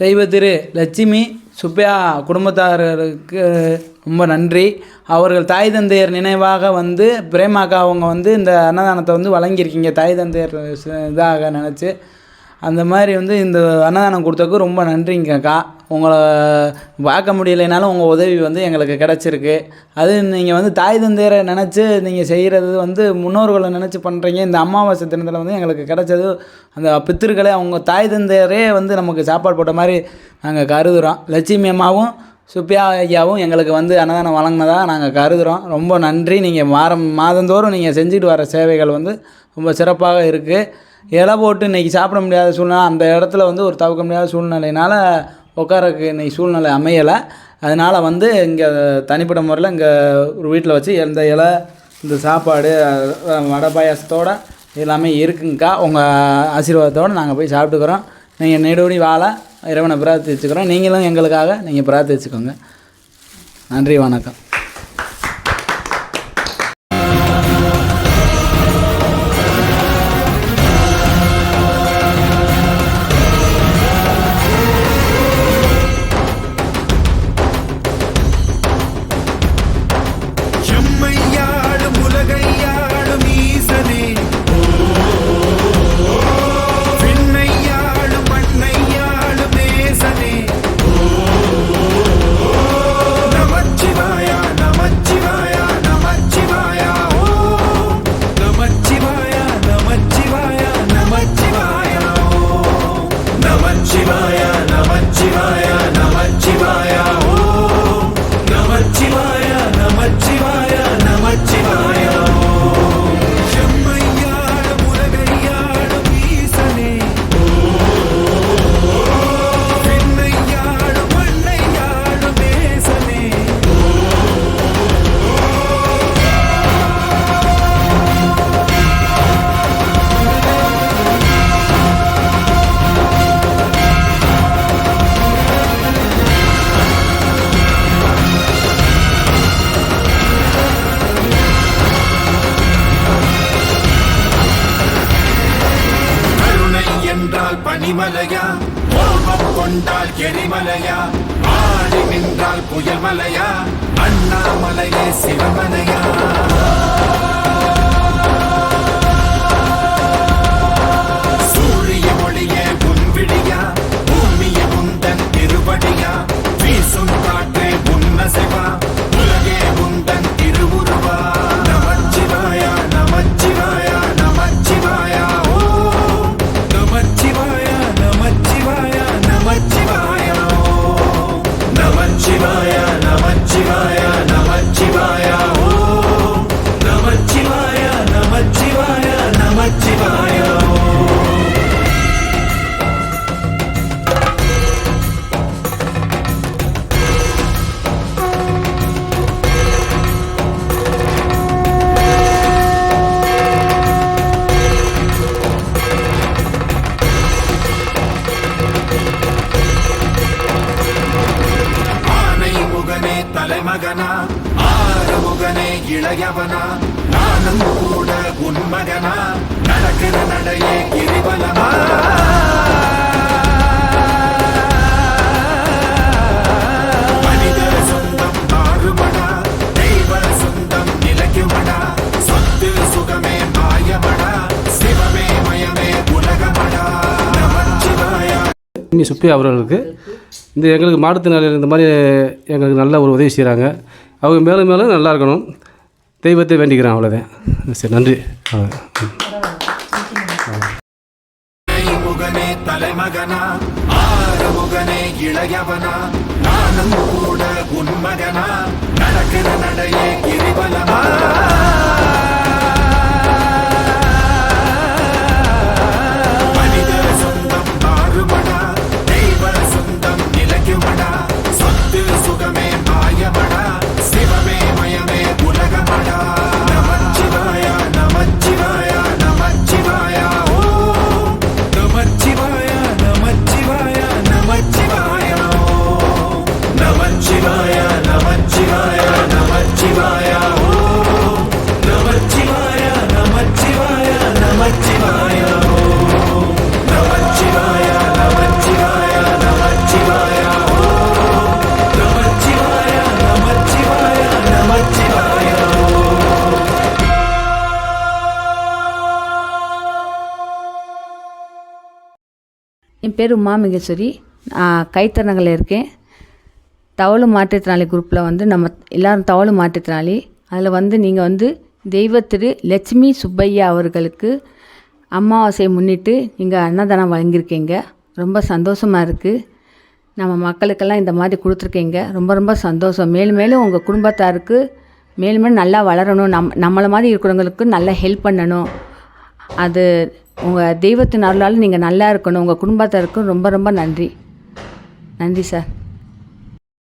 தெய்வ திரு லட்சுமி சுப்பையா குடும்பத்தாரருக்கு ரொம்ப நன்றி. அவர்கள் தாய் தந்தையர் நினைவாக வந்து பிரேமாக்கா அவங்க வந்து இந்த அன்னதானத்தை வந்து வழங்கியிருக்கீங்க. தாய் தந்தையர் இதாக நினச்சி அந்த மாதிரி வந்து இந்த அன்னதானம் கொடுத்ததுக்கு ரொம்ப நன்றிங்கக்கா உங்களை பார்க்க முடியலைனாலும் உங்கள் உதவி வந்து எங்களுக்கு கிடச்சிருக்கு. அது நீங்கள் வந்து தாய் தந்தையரை நினச்சி நீங்கள் செய்கிறது வந்து முன்னோர்களை நினச்சி பண்ணுறீங்க இந்த அமாவாசை தினத்தில் வந்து எங்களுக்கு கிடச்சது அந்த பித்திருக்களே அவங்க தாய் தந்தையரே வந்து நமக்கு சாப்பாடு போட்ட மாதிரி நாங்கள் கருதுகிறோம் லட்சுமி அம்மாவும் சுப்பியா ஐயாவும் எங்களுக்கு வந்து அன்னதானம் வழங்கினதாக நாங்கள் கருதுகிறோம் ரொம்ப நன்றி. நீங்கள் வாரம் மாதந்தோறும் நீங்கள் செஞ்சுட்டு வர சேவைகள் வந்து ரொம்ப சிறப்பாக இருக்குது இலை போட்டு இன்றைக்கி சாப்பிட முடியாத சூழ்நிலை அந்த இடத்துல வந்து ஒரு தவிர்க்க முடியாத சூழ்நிலையினால் உட்காரக்கு இன்றைக்கி சூழ்நிலை அமையலை. அதனால் வந்து இங்கே தனிப்பட்ட முறையில் இங்கே ஒரு வீட்டில் வச்சு எந்த இலை இந்த சாப்பாடு வடை பாயாசத்தோட எல்லாமே இருக்குங்கக்கா. உங்கள் ஆசீர்வாதத்தோடு நாங்கள் போய் சாப்பிட்டுக்கிறோம். நீங்கள் நெடுபடி வாழ இறைவனை பிரார்த்திச்சுக்கிறோம். நீங்களும் எங்களுக்காக நீங்கள் பிரார்த்திச்சுக்கோங்க. நன்றி வணக்கம். பனிமலையா கோபம் கொண்டால் எரிமலையா ஆடி நின்றால் புயல் மலையா? அண்ணாமலையே சிவமலையா தலைமகனா ஆறுமுகனே இளையவனா நானும் கூட உன்மகனா நடக்கிற நடையே கிரிவலமா சுப்பி அவர்களுக்கு இந்த எங்களுக்கு மாற்றுத்திறனாளிகள் இந்த மாதிரி எங்களுக்கு நல்ல ஒரு உதவி செய்கிறாங்க அவங்க மேலும் மேலும் நல்லா இருக்கணும். தெய்வத்தை வேண்டிக்கிறேன் அவ்வளோதான் சரி நன்றி. தலைமகனா ஆறுமுகனே இளையவனா நானும் கூட உன்மகனா நடக்கிற நடையே என் பேர் உமா மகேஸ்வரி நான் கைத்தறநகரில் இருக்கேன். தவளு மாற்றுத்திறனாளி குரூப்பில் வந்து நம்ம எல்லாரும் தவளு மாற்றுத்திறனாளி. அதில் வந்து நீங்கள் வந்து தெய்வ திரு லட்சுமி சுப்பையா அவர்களுக்கு அமாவாசையை முன்னிட்டு நீங்கள் அன்னதானம் வழங்கியிருக்கீங்க. ரொம்ப சந்தோஷமாக இருக்குது நம்ம மக்களுக்கெல்லாம் இந்த மாதிரி கொடுத்துருக்கீங்க. ரொம்ப ரொம்ப சந்தோஷம். மேலும் மேலும் உங்கள் குடும்பத்தாருக்கு மேலும் மேலும் நல்லா வளரணும். நம் நம்மளை மாதிரி இருக்கிறவங்களுக்கு நல்லா ஹெல்ப் பண்ணணும். அது உங்கள் தெய்வத்தின் அருளால் நீங்கள் நல்லா இருக்கணும் உங்கள் குடும்பத்தாருக்கும் ரொம்ப ரொம்ப நன்றி. நன்றி சார்.